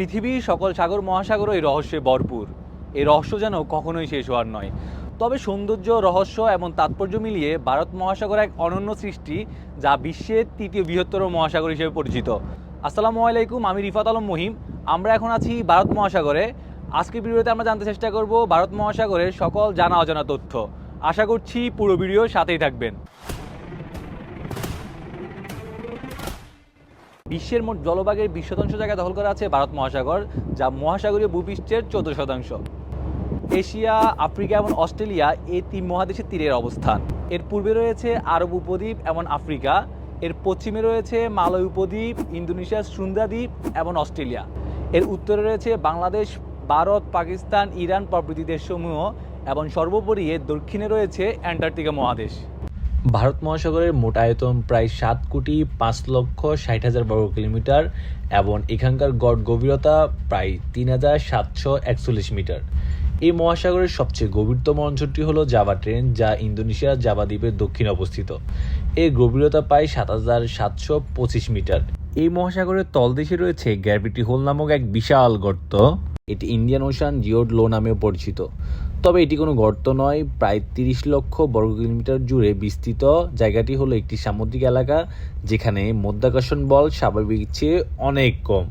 পৃথিবীর সকল সাগর মহাসাগরও এই রহস্যে ভরপুর। এই রহস্য যেন কখনোই শেষ হওয়ার নয়। তবে সৌন্দর্য, রহস্য এবং তাৎপর্য মিলিয়ে ভারত মহাসাগর এক অনন্য সৃষ্টি যা বিশ্বের তৃতীয় বৃহত্তর মহাসাগর হিসেবে পরিচিত। আসসালামু আলাইকুম, আমি রিফাত আলম মহিম। আমরা এখন আছি ভারত মহাসাগরে। আজকের ভিডিওতে আমরা জানতে চেষ্টা করব ভারত মহাসাগরের সকল জানা অজানা তথ্য। আশা করছি পুরো ভিডিও সাথেই থাকবেন। বিশ্বের মোট জলভাগের বিশ শতাংশ জায়গা দখল করা আছে ভারত মহাসাগর, যা মহাসাগরীয় ভূপৃষ্ঠের চোদ্দ শতাংশ। এশিয়া, আফ্রিকা এবং অস্ট্রেলিয়া এই তিন মহাদেশের তীরের অবস্থান। এর পূর্বে রয়েছে আরব উপদ্বীপ এবং আফ্রিকা, এর পশ্চিমে রয়েছে মালয় উপদ্বীপ, ইন্দোনেশিয়ার সুন্দা দ্বীপ এবং অস্ট্রেলিয়া। এর উত্তরে রয়েছে বাংলাদেশ, ভারত, পাকিস্তান, ইরান প্রভৃতি দেশসমূহ এবং সর্বোপরি এর দক্ষিণে রয়েছে অ্যান্টার্কটিকা মহাদেশ। ভারত মহাসাগরের মোট আয়তন প্রায় সাত কোটি পাঁচ লক্ষ ষাট হাজার বর্গ কিলোমিটার এবং এখানকার গড় গভীরতা প্রায় তিন হাজার সাতশো একচল্লিশ মিটার। এই মহাসাগরের সবচেয়ে গভীরতম অঞ্চলটি হলো জাভা ট্রেন, যা ইন্দোনেশিয়ার জাভা দ্বীপের দক্ষিণে অবস্থিত। এর গভীরতা প্রায় সাত হাজার সাতশো পঁচিশ মিটার। এই মহাসাগরের তলদেশে রয়েছে গ্র্যাভিটি হোল নামক এক বিশাল গর্ত। এটি ইন্ডিয়ান ওশান জিওড লো নামেও পরিচিত। তবে এটি কোনো গর্ত নয়, প্রায় তিরিশ লক্ষ বর্গ কিলোমিটার জুড়ে বিস্তৃত। জায়গাটি হলো একটি সামুদ্রিক এলাকা, যেখানে মধ্যাকর্ষণ বল স্বাভাবিক চেয়ে অনেক কম।